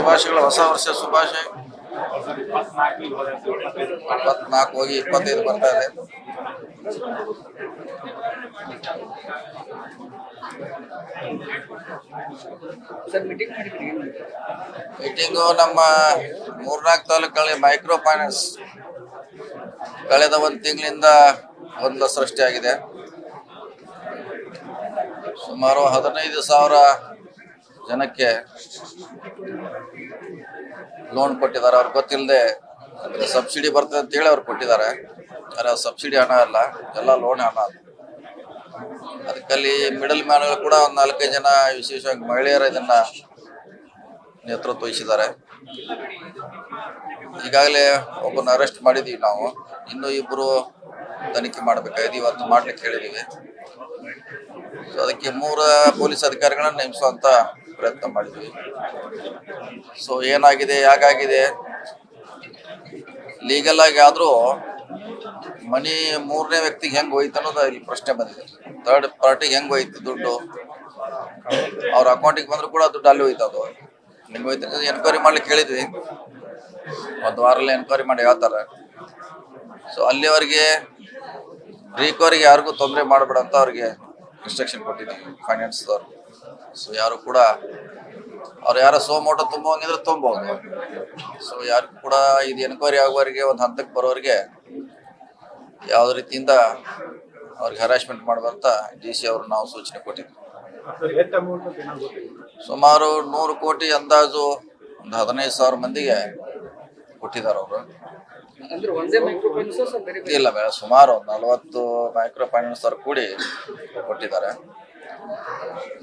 ಶುಭಾಶಯಗಳು. ಹೊಸ ವರ್ಷ ಶುಭಾಶಯ. ಇಪ್ಪತ್ನಾಲ್ಕು ಹೋಗಿ ಇಪ್ಪತ್ತೈದು ಬರ್ತಾ ಇದೆ. ಮೀಟಿಂಗು ನಮ್ಮ ಮೂರ್ನಾಲ್ಕು ತಾಲೂಕಲ್ಲಿ ಮೈಕ್ರೋ ಫೈನಾನ್ಸ್ ಕಳೆದ ಒಂದು ತಿಂಗಳಿಂದ ಒಂದು ಸೃಷ್ಟಿಯಾಗಿದೆ ಸುಮಾರು ಹದಿನೈದು ಸಾವಿರ ಜನಕ್ಕೆ ಲೋನ್ ಕೊಟ್ಟಿದ್ದಾರೆ ಅವ್ರಿಗೆ ಗೊತ್ತಿಲ್ಲದೆ ಸಬ್ಸಿಡಿ ಬರ್ತದೆ ಅಂತೇಳಿ ಅವ್ರು ಕೊಟ್ಟಿದ್ದಾರೆ. ಆದರೆ ಸಬ್ಸಿಡಿ ಹಣ ಅಲ್ಲ, ಎಲ್ಲ ಲೋನ್ ಹಣ ಅದು. ಅದಕ್ಕಲ್ಲಿ ಮಿಡಲ್ ಮ್ಯಾನ್ಗಳು ಕೂಡ ಒಂದು ನಾಲ್ಕೈದು ಜನ ವಿಶೇಷವಾಗಿ ಮಹಿಳೆಯರ ಇದನ್ನ ನೇತೃತ್ವ ವಹಿಸಿದ್ದಾರೆ. ಈಗಾಗಲೇ ಒಬ್ಬನ ಅರೆಸ್ಟ್ ಮಾಡಿದ್ದೀವಿ ನಾವು. ಇನ್ನೂ ಇಬ್ಬರು ತನಿಖೆ ಮಾಡಬೇಕಾಗಿದೆ, ಇವತ್ತು ಮಾಡ್ಲಿಕ್ಕೆ ಹೇಳಿದ್ದೀವಿ ಸೊ ಅದಕ್ಕೆ ಮೂರು ಪೊಲೀಸ್ ಅಧಿಕಾರಿಗಳನ್ನ ನೇಮಿಸುವಂತ ಪ್ರಯತ್ನ ಮಾಡಿದ್ವಿ. ಸೊ ಏನಾಗಿದೆ ಯಾಕಾಗಿದೆ ಲೀಗಲ್ ಆಗಿ ಆದರೂ ಮನಿ ಮೂರನೇ ವ್ಯಕ್ತಿಗೆ ಹೆಂಗ್ ಹೋಯ್ತು ಅನ್ನೋದು ಇಲ್ಲಿ ಪ್ರಶ್ನೆ ಬಂದಿದೆ. ಥರ್ಡ್ ಪಾರ್ಟಿಗೆ ಹೆಂಗ್ ಹೋಯ್ತು ದುಡ್ಡು? ಅವ್ರ ಅಕೌಂಟಿಗೆ ಬಂದ್ರು ಕೂಡ ದುಡ್ಡು ಅಲ್ಲಿ ಹೋಯ್ತು ಅದು. ನಿಮ್ಗೆ ಹೋಯ್ತು ಎನ್ಕ್ವೈರಿ ಮಾಡ್ಲಿಕ್ಕೆ ಹೇಳಿದ್ವಿ ಒಂದು ವಾರಲ್ಲಿ ಎನ್ಕ್ವೈರಿ ಮಾಡಿ ಹೇಳ್ತಾರೆ. ಸೊ ಅಲ್ಲಿವರೆಗೆ ರೀಕವರಿಗೆ ಯಾರಿಗೂ ತೊಂದರೆ ಮಾಡಬೇಡ ಅಂತ ಅವ್ರಿಗೆ ಇನ್ಸ್ಟ್ರಕ್ಷನ್ ಕೊಟ್ಟಿದ್ದೀನಿ ಫೈನಾನ್ಸ್ ಅವ್ರು ಸೊ ಯಾರು ಕೂಡ ಅವ್ರು ಯಾರ ಸೋಮೋಟ ತುಂಬೋಂಗಿದ್ರೆ ತುಂಬೋದು ಸೊ ಯಾರು ಕೂಡ ಇದು ಎನ್ಕ್ವೈರಿ ಆಗುವವರಿಗೆ ಒಂದು ಹಂತಕ್ಕೆ ಬರೋರಿಗೆ ಯಾವ ರೀತಿಯಿಂದ ಅವ್ರಿಗೆ ಹರಾಸ್ಮೆಂಟ್ ಮಾಡುವಂತ ಡಿ ಸಿ ಅವರು ನಾವು ಸೂಚನೆ ಕೊಟ್ಟಿದ್ವಿ. ಸುಮಾರು ನೂರು ಕೋಟಿ ಅಂದಾಜು ಒಂದು ಹದಿನೈದು ಸಾವಿರ ಮಂದಿಗೆ ಕೊಟ್ಟಿದ್ದಾರೆ ಅವರು. ಇಲ್ಲ ಸುಮಾರು ಒಂದು ನಲವತ್ತು ಮೈಕ್ರೋ ಫೈನಾನ್ಸ್ ಅವ್ರು ಕೂಡಿ ಕೊಟ್ಟಿದ್ದಾರೆ.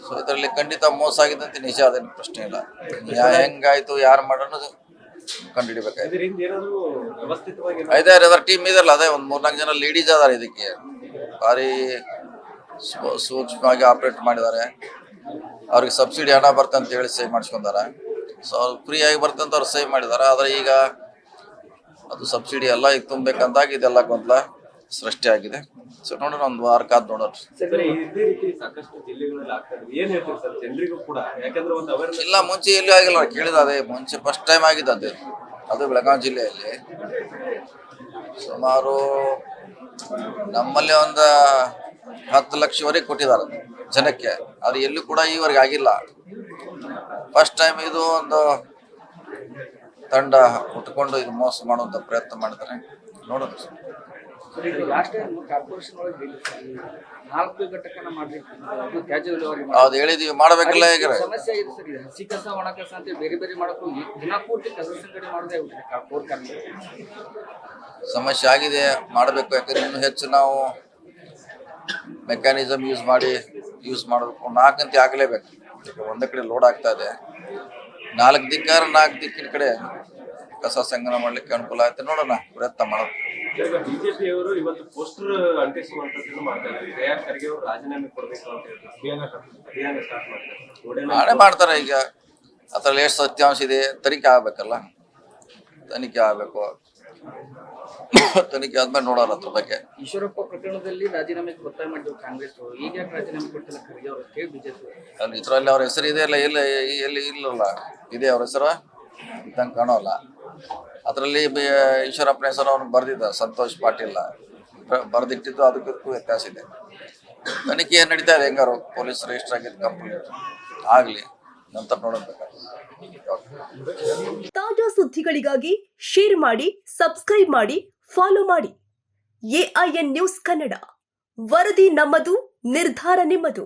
ಸೊ ಇದರಲ್ಲಿ ಖಂಡಿತ ಮೋಸ ಆಗಿದೆ ಅಂತ ನಿಜ ಅದೇನು ಪ್ರಶ್ನೆ ಇಲ್ಲ. ಯಾ- ಹೆಂಗಾಯ್ತು ಯಾರು ಮಾಡೋದು ಕಂಡುಹಿಡಿಬೇಕಾಯ್ತು. ಅದೇ ಅದರ ಟೀಮ್ ಇದಲ್ಲ ಅದೇ ಒಂದು ಮೂರ್ನಾಲ್ಕು ಜನ ಲೇಡೀಸ್ ಅದಾರೆ ಇದಕ್ಕೆ. ಭಾರಿ ಸೂಕ್ಷ್ಮವಾಗಿ ಆಪರೇಟ್ ಮಾಡಿದ್ದಾರೆ. ಅವ್ರಿಗೆ ಸಬ್ಸಿಡಿ ಹಣ ಬರ್ತಂತ ಅಂತ ಹೇಳಿ ಸೇವ್ ಮಾಡಿಸ್ಕೊಂಡಾರೆ. ಸೊ ಅವ್ರು ಫ್ರೀ ಆಗಿ ಬರ್ತಂತ ಅವ್ರು ಸೇವ್ ಮಾಡಿದ್ದಾರೆ. ಆದರೆ ಈಗ ಅದು ಸಬ್ಸಿಡಿ ಎಲ್ಲ ಈಗ ತುಂಬಬೇಕಂತಾಗಿ ಇದೆಲ್ಲ ಗೊಂದಲ. ಸೃಷ್ಟಿಯಾಗಿದೆ ಸೊ ನೋಡೋಣ ಒಂದು ವಾರ ಕಾದ್ ನೋಡೋಣ. ಸರ್ ಇದೇ ರೀತಿ ಸಾಕಷ್ಟು ಜಿಲ್ಲೆಗಳಲ್ಲಿ ಆಗ್ತಾ ಇದೆ. ಏನ್ ಹೇಳ್ತೀರಿ ಸರ್? ಜನರಿಗೂ ಕೂಡ ಯಾಕಂದ್ರೆ ಒಂದು ಅವೇರ್ನೆಸ್ ಇಲ್ಲ ಮುಂಚೆ ಎಲ್ಲೂ ಆಗಿಲ್ಲ. ಕೇಳಿದ ಅದೇ ಮುಂಚೆ ಫಸ್ಟ್ ಟೈಮ್ ಆಗಿದೆ ಅದು. ಅದು ಬೆಳಗಾವಿ ಜಿಲ್ಲೆಯಲ್ಲಿ. ಸುಮಾರು ನಮ್ಮಲ್ಲಿ ಒಂದು ಹತ್ತು ಲಕ್ಷವರೆಗೆ ಕೊಟ್ಟಿದ್ದಾರೆ ಜನಕ್ಕೆ. ಅದು ಎಲ್ಲೂ ಕೂಡ ಈವರೆಗೆ ಆಗಿಲ್ಲ. ಫಸ್ಟ್ ಟೈಮ್ ಇದು ಒಂದು ತಂಡ ಉಟ್ಕೊಂಡು ಇದು ಮೋಸ ಮಾಡುವಂತ ಪ್ರಯತ್ನ ಮಾಡ್ತಾರೆ ನೋಡೋಣ ಅದು ಹೇಳಿದೀವಿ ಮಾಡಬೇಕಲ್ಲ ಈಗ ಸಮಸ್ಯೆ ಆಗಿದೆ ಸರ್ ಇದು ಹಸಿ ಕಸ ಒಣ ಕಸ ಅಂತ ಬೇರೆ ಬೇರೆ ಮಾಡಕ್ ಹೋಗಿ ದಿನಪೂರ್ತಿ ಕಸ ಸಂಘಟನೆ ಮಾಡೋದೇ ಸಮಸ್ಯೆ ಆಗಿದೆ ಮಾಡಬೇಕು ಯಾಕಂದ್ರೆ ಇನ್ನೂ ಹೆಚ್ಚು ನಾವು ಮೆಕ್ಯಾನಿಸಮ್ ಯೂಸ್ ಮಾಡಿ ಯೂಸ್ ಮಾಡಬೇಕು ನಾಲ್ಕಂತೆ ಆಗಲೇಬೇಕು. ಒಂದು ಒಂದೇ ಕಡೆ ಲೋಡ್ ಆಗ್ತಾ ಇದೆ. ನಾಲ್ಕು ದಿಕ್ಕಾರ ನಾಲ್ಕು ದಿಕ್ಕಿನ ಕಡೆ ಕಸ ಸಂಗ್ರಹ ಮಾಡ್ಲಿಕ್ಕೆ ಅನುಕೂಲ ಆಯ್ತು. ನೋಡೋಣ ಪ್ರಯತ್ನ ಮಾಡೋದು ಬಿಜೆಪಿ ಇವತ್ತು ಪೋಸ್ಟರ್ ಅಂಟಿಸುವಂತದ್ದನ್ನು ಮಾಡ್ತಾ ಇದ್ದಾರೆ. ರಾಜೀನಾಮೆ ಕೊಡಬೇಕು ಅಂತ ಮಾಡ್ತಾರೆ. ಈಗ. ಅದ್ರಲ್ಲಿ ಎಷ್ಟು ಸತ್ಯಾಂಶ ಇದೆ ತನಿಖೆ ಆಗ್ಬೇಕಲ್ಲ? ತನಿಖೆ ಆಗ್ಬೇಕು. ತನಿಖೆ ಆದ್ಮೇಲೆ ನೋಡೋಣ ಅದ್ರ ಬಗ್ಗೆ. ಈಶ್ವರಪ್ಪ ಪ್ರಕರಣದಲ್ಲಿ ರಾಜೀನಾಮೆಗೆ ಒತ್ತಾಯ ಮಾಡಿದ್ರು ಕಾಂಗ್ರೆಸ್ ಅವರು. ಈಗ ಯಾಕೆ ರಾಜೀನಾಮೆ ಕೊಟ್ಟಿಲ್ಲ ಖರ್ಗೆ ಅವರು ಕೇಳಿ ಬಿಜೆಪಿ ಅಲ್ಲಿ ಇದ್ರಲ್ಲಿ ಅವ್ರ ಹೆಸರು ಇದೆ ಇಲ್ಲ ಇಲ್ಲ ಎಲ್ಲಿ ಇಲ್ಲ ಇದೆ ಅವ್ರ ಹೆಸರು? ಇದ್ದಂಗೆ ಕಾಣೋಲ್ಲ. ಅದರಲ್ಲಿ ಈಶ್ವರಪ್ಪನ ಹೆಸರು ಅವನು ಬರೆದಿದ್ದ, ಸಂತೋಷ್ ಪಾಟೀಲ್. ಬರೆದಿಟ್ಟಿದ್ದು ಅದಕ್ಕೂ ವ್ಯತ್ಯಾಸ ಇದೆ. ತನಿಖೆ ನಡೀತಾ ಇದೆ? ಹೆಂಗಾರು ಪೊಲೀಸ್ ರಿಜಿಸ್ಟರ್ ಆಗಿದ್ದು ಕಂಪ್ಲೀಟ್ ಆಗಲಿ ನಂತರ ನೋಡಬೇಕು ತಾಜಾ ಸುದ್ದಿಗಳಿಗಾಗಿ ಶೇರ್ ಮಾಡಿ ಸಬ್ಸ್ಕ್ರೈಬ್ ಮಾಡಿ ಫಾಲೋ ಮಾಡಿ. AIN news Kannada. ವರದಿ ನಮ್ಮದು, ನಿರ್ಧಾರ ನಿಮ್ಮದು.